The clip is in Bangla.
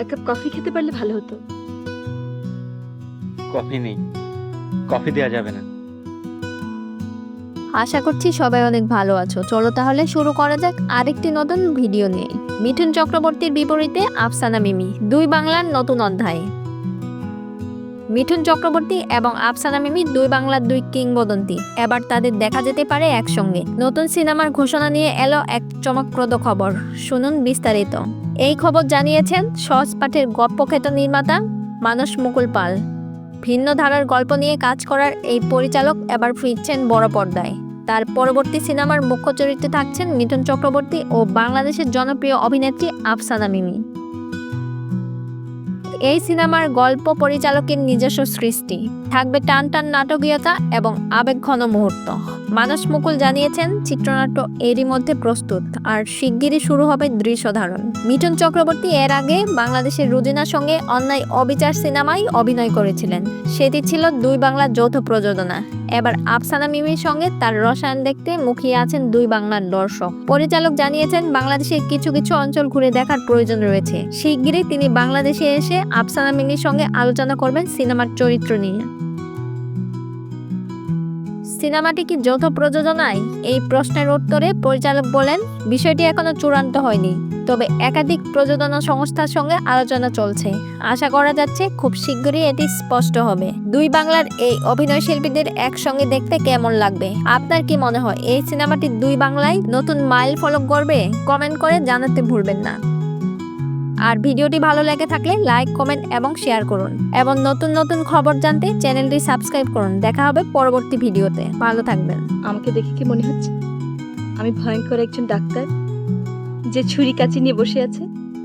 এক কাপ কফি খেতে পারলে ভালো হতো। কফি নেই। কফি দেওয়া যাবে না। আশা করছি সবাই অনেক ভালো আছো। চলো তাহলে শুরু করা যাক আরেকটি নতুন ভিডিও নিয়ে। মিঠুন চক্রবর্তীর বিপরীতে আফসানা মিমি দুই বাংলার নতুন অধ্যায়। মিঠুন চক্রবর্তী এবং আফসানা মিমি দুই বাংলার দুই কিংবদন্তি। এবার তাদের দেখা যেতে পারে একসঙ্গে। নতুন সিনেমার ঘোষণা নিয়ে এলো এক চমকপ্রদ খবর। শুনুন বিস্তারিত। এই খবর জানিয়েছেন সহজ পাঠের গল্পখ্যাত নির্মাতা মানস মুকুল পাল। ভিন্ন ধারার গল্প নিয়ে কাজ করার এই পরিচালক এবার ফিরছেন বড় পর্দায়। তার পরবর্তী সিনেমার মুখ্য চরিত্রে থাকছেন মিঠুন চক্রবর্তী ও বাংলাদেশের জনপ্রিয় অভিনেত্রী আফসানা মিমি। এই সিনেমার গল্প পরিচালকের নিজস্ব সৃষ্টি, থাকবে টান টান নাটকীয়তা এবং আবেগঘন মুহূর্ত। মানস মুকুল জানিয়েছেন, চিত্রনাট্য এরই মধ্যে প্রস্তুত, আর শিগগিরই শুরু হবে দৃশ্য ধারণ মিঠুন চক্রবর্তী এর আগে বাংলাদেশের রুজিনার সঙ্গে অন্যায় অবিচার সিনেমায় অভিনয় করেছিলেন। সেটি ছিল দুই বাংলার যৌথ প্রযোজনা। এবার আফসানা মিমির সঙ্গে তার রসায়ন দেখতে মুখিয়ে আছেন দুই বাংলার দর্শক। পরিচালক জানিয়েছেন বাংলাদেশের কিছু কিছু অঞ্চল ঘুরে দেখার প্রয়োজন রয়েছে। শিগগিরই তিনি বাংলাদেশে এসে আফসানা মিমির সঙ্গে আলোচনা করবেন সিনেমার চরিত্র নিয়ে। সিনেমাটি কি যৌথ প্রযোজনায়? এই প্রশ্নের উত্তরে পরিচালক বলেন, বিষয়টি এখনও চূড়ান্ত হয়নি। তবে একাধিক প্রযোজনা সংস্থার সঙ্গে আলোচনা চলছে। আশা করা যাচ্ছে খুব শীঘ্রই এটি স্পষ্ট হবে। দুই বাংলার এই অভিনয় শিল্পীদের একসঙ্গে দেখতে কেমন লাগবে? আপনার কি মনে হয়, এই সিনেমাটি দুই বাংলায় নতুন মাইল ফলক গড়বে? কমেন্ট করে জানাতে ভুলবেন না। আর ভিডিওটি ভালো লেগে থাকলে লাইক, কমেন্ট এবং শেয়ার করুন। এবং নতুন নতুন খবর জানতে চ্যানেলটি সাবস্ক্রাইব করুন। দেখা হবে পরবর্তী ভিডিওতে। ভালো থাকবেন। আমাকে দেখে কি মনে হচ্ছে? আমি ভয়ঙ্কর একজন ডাক্তার যে ছুরি কাচি নিয়ে বসে আছে।